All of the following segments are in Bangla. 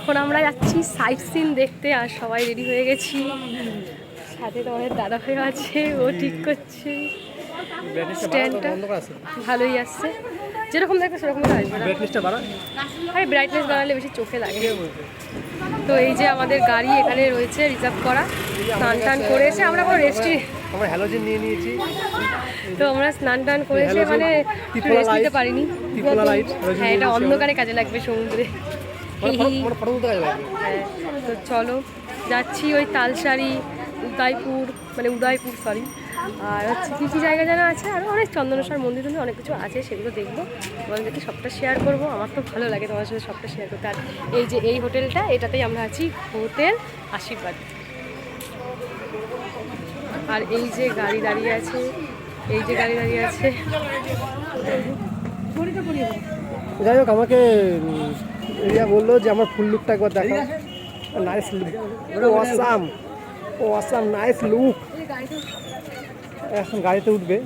এখন আমরা যাচ্ছি সাইট সিন দেখতে আর সবাই রেডি হয়ে গেছি। সাথে তোমাদের দাদা ভাই আছে ও ঠিক করছে। স্ট্যান্ডটা ভালোই আসছে। যেরকম দেখবে সেরকম আরে ব্রাইটনেস বাড়ালে বেশি চোখে লাগে। তো এই যে আমাদের গাড়ি এখানে রয়েছে রিজার্ভ করা। স্নান টান করে এসে আমরা কোনো রেস্টে আমরা হ্যালোজেন নিয়ে নিয়েছি। তো আমরা স্নান টান করে এসে মানে রেস্ট নিতে পারিনি। হ্যাঁ এটা অন্ধকারে কাজে লাগবে সমুদ্রে। মানে মানে তো চলো যাচ্ছি ওই তালসারি উদয়পুর মানে উদয়পুর সরি আর হচ্ছে কী কী জায়গা যেন আছে? আরও অনেক চন্দনেশ্বর মন্দির টন্দির অনেক কিছু আছে সেগুলো দেখব। তোমাদেরকে সবটা শেয়ার করব। আমার তো ভালো লাগে তোমার সাথে সবটা শেয়ার করতে। আর এই যে এই হোটেলটা এটাতেই আমরা আছি। হোটেল আশীর্বাদ। আর এই যে গাড়ি দাঁড়িয়ে আছে এই যে গাড়ি দাঁড়িয়ে আছে। যাই হোক আমাকে রিয়া বলল যে আমার ফুল লুকটা একবার দেখো nice look awesome awesome nice look এখন গাড়িতে উঠবে।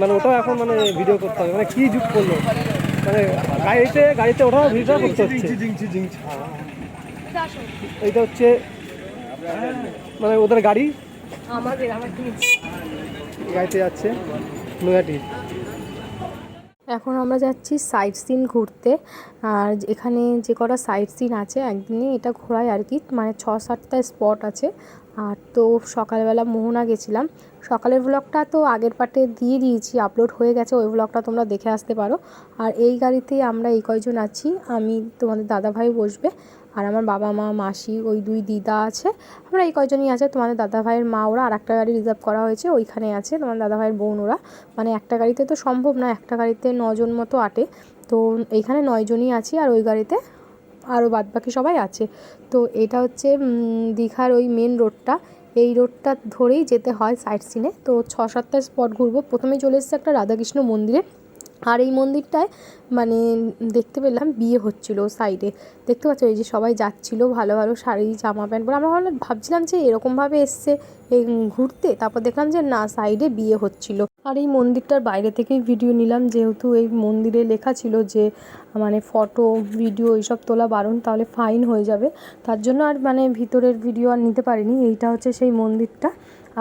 মানে ওটাও এখন মানে ভিডিও করতে হবে। মানে কি যুগ করল? মানে গাড়িতে গাড়িতে ওঠাও ভিডিও করতে হচ্ছে। এইটা হচ্ছে মানে ওদের গাড়ি। গাড়িতে যাচ্ছে। নয়াটি এখন আমরা যাচ্ছি সাইট সিন ঘুরতে। আর এখানে যে কটা সাইট সিন আছে একদিনে এটা ঘোরায় আর কি। মানে ছ সাতটা স্পট আছে। আর তো সকালবেলা মোহনা গেছিলাম। সকালের ব্লগটা তো আগের পার্টে দিয়ে দিয়েছি আপলোড হয়ে গেছে, ওই ব্লগটা তোমরা দেখে আসতে পারো। আর এই গাড়িতে আমরা এই কয়জন আছি, আমি, তোমাদের দাদাভাই বসবে, আর আমার বাবা মা, মাসি, ওই দুই দিদা আছে। আমরা এই কয়জনই আছে, তোমাদের দাদা ভাইয়ের মা ওরা, আর একটা গাড়ি রিজার্ভ করা হয়েছে, ওইখানে আছে তোমার দাদা ভাইয়ের বোন ওরা। মানে একটা গাড়িতে তো সম্ভব না, একটা গাড়িতে নজন মতো আটে। তো এইখানে নয়জনই আছি, আর ওই গাড়িতে আরও বাদ বাকি সবাই আছে। তো এটা হচ্ছে দীঘার ওই মেন রোডটা এই রোডটা ধরেই যেতে হয় সাইট সিনে তো ছ সাতটা স্পট ঘুরবো। প্রথমে চলে এসেছে একটা রাধাকৃষ্ণ মন্দিরে। আর এই মন্দিরটায় মানে দেখতে পেলাম বিয়ে হচ্ছিল সাইডে দেখতে পাচ্ছ এই যে সবাই যাচ্ছিল, ভালো ভালো শাড়ি, জামা প্যান্ট পরে। আমরা ভাবলাম, ভাবছিলাম যে এরকমভাবে এসছে, এই ঘুরতে। তারপর দেখলাম যে না সাইডে বিয়ে হচ্ছিল। আর এই মন্দিরটার বাইরে থেকেই ভিডিও নিলাম। যেহেতু এই মন্দিরে লেখা ছিল যে মানে ফটো ভিডিও এইসব তোলা বারণ, তাহলে ফাইন হয়ে যাবে। তার জন্য আর মানে ভিতরের ভিডিও আর নিতে পারিনি। এইটা হচ্ছে সেই মন্দিরটা।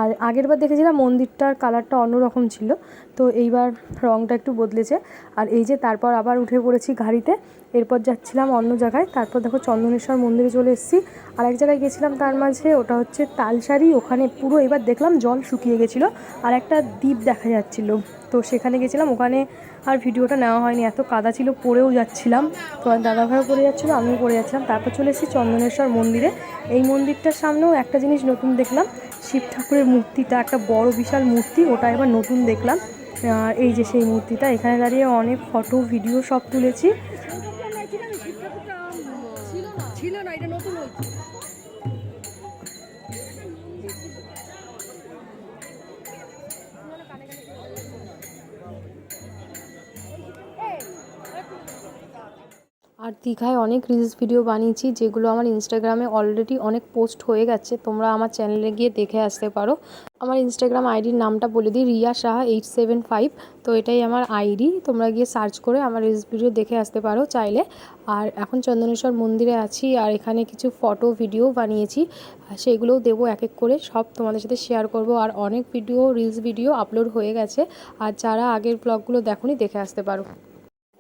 আর আগেরবার দেখেছিলাম মন্দিরটার কালারটা অন্যরকম ছিল, তো এইবার রঙটা একটু বদলেছে। আর এই যে তারপর আবার উঠে পড়েছি গাড়িতে, এরপর যাচ্ছিলাম অন্য জায়গায়, তারপর দেখো চন্দনেশ্বর মন্দিরে চলে এসেছি। আর এক জায়গায় গেছিলাম তার মাঝে, ওটা হচ্ছে তালসারি ওখানে পুরো এবার দেখলাম জল শুকিয়ে গেছিল আর একটা দ্বীপ দেখা যাচ্ছিল। তো সেখানে গেছিলাম, ওখানে আর ভিডিওটা নেওয়া হয়নি, এত কাদা ছিল, পড়েও যাচ্ছিলাম। তোমার দাদাভাইও পড়ে যাচ্ছিল, আমিও পড়ে যাচ্ছিলাম। তারপর চলে এসেছি চন্দনেশ্বর মন্দিরে। এই মন্দিরটার সামনেও একটা জিনিস নতুন দেখলাম শিব ঠাকুরের মূর্তিটা, একটা বড় বিশাল মূর্তি, ওটা এবার নতুন দেখলাম। এই যে সেই মূর্তিটা, এখানে দাঁড়িয়ে অনেক ফটো ভিডিও সব তুলেছি। আর দীঘায় অনেক রিলস ভিডিও বানিয়েছি, যেগুলো আমার ইনস্টাগ্রামে অলরেডি অনেক পোস্ট হয়ে গেছে। তোমরা আমার চ্যানেলে গিয়ে দেখে আসতে পারো। আমার ইনস্টাগ্রাম আইডির নামটা বলে দিই, Riya Saha eight seven five তো এটাই আমার আইডি তোমরা গিয়ে সার্চ করে আমার রিলস ভিডিও দেখে আসতে পারো চাইলে। আর এখন চন্দনেশ্বর মন্দিরে আছি, আর এখানে কিছু ফটো ভিডিও বানিয়েছি। সেইগুলোও দেবো এক এক করে, সব তোমাদের সাথে শেয়ার করব। আর অনেক ভিডিও রিলস ভিডিও আপলোড হয়ে গেছে। আর যারা আগের ব্লগগুলো দেখোনি, দেখে আসতে পারো।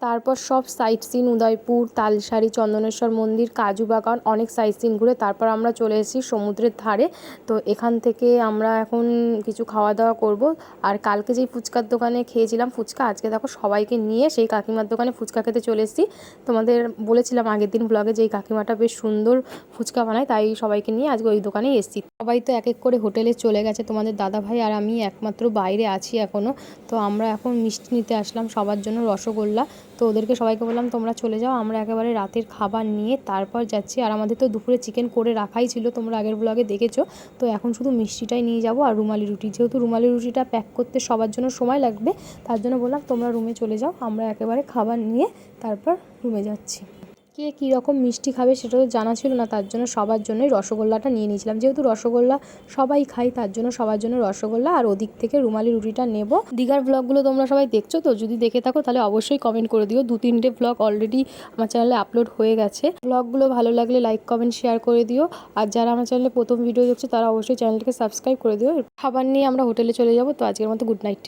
তারপর সব সাইট সিন উদয়পুর তালসারি চন্দনেশ্বর মন্দির, কাজু বাগান, অনেক সাইট সিন ঘুরে তারপর আমরা চলে এসেছি সমুদ্রের ধারে। তো এখান থেকে আমরা এখন কিছু খাওয়া দাওয়া করব। আর কালকে যেই ফুচকার দোকানে খেয়েছিলাম ফুচকা, আজকে দেখো সবাইকে নিয়ে সেই কাকিমার দোকানে ফুচকা খেতে চলে এসেছি। তোমাদের বলেছিলাম আগের দিন ব্লগে যে এই কাকিমাটা বেশ সুন্দর ফুচকা বানায়, তাই সবাইকে নিয়ে আজকে ওই দোকানেই এসেছি। সবাই তো এক এক করে হোটেলে চলে গেছে, তোমাদের দাদা ভাই আর আমি একমাত্র বাইরে আছি এখনও তো আমরা এখন মিষ্টি নিতে আসলাম সবার জন্য রসগোল্লা। তো ওদেরকে সবাইকে বললাম, তোমরা চলে যাও, আমরা একেবারে রাতের খাবার নিয়ে তারপর যাচ্ছি। আর আমাদের তো দুপুরে চিকেন করে রাখাই ছিল, তোমরা আগের ব্লগে দেখেছ। তো এখন শুধু মিষ্টিটাই নিয়ে যাব আর রুমালি রুটি। যেহেতু রুমালি রুটিটা প্যাক করতে সবার জন্য সময় লাগবে, তার জন্য বললাম, তোমরা রুমে চলে যাও, আমরা একেবারে খাবার নিয়ে তারপর রুমে যাচ্ছি। কে কী রকম মিষ্টি খাবে সেটা তো জানা ছিল না, তার জন্য সবার জন্যই রসগোল্লাটা নিয়ে নিয়েছিলাম। যেহেতু রসগোল্লা সবাই খাই তার জন্য সবার জন্য রসগোল্লা। আর ওদিক থেকে রুমালি রুটিটা নেব। দীঘার ব্লগগুলো তোমরা সবাই দেখছ তো? যদি দেখে থাকো তাহলে অবশ্যই কমেন্ট করে দিও। দু তিনটে ব্লগ অলরেডি আমার চ্যানেলে আপলোড হয়ে গেছে। ব্লগগুলো ভালো লাগলে লাইক কমেন্ট শেয়ার করে দিও। আর যারা আমার চ্যানেলে প্রথম ভিডিও দেখছ তারা অবশ্যই চ্যানেলটাকে সাবস্ক্রাইব করে দিও। খাবার নিয়ে আমরা হোটেলে চলে যাব, তো আজকের মতো গুড নাইট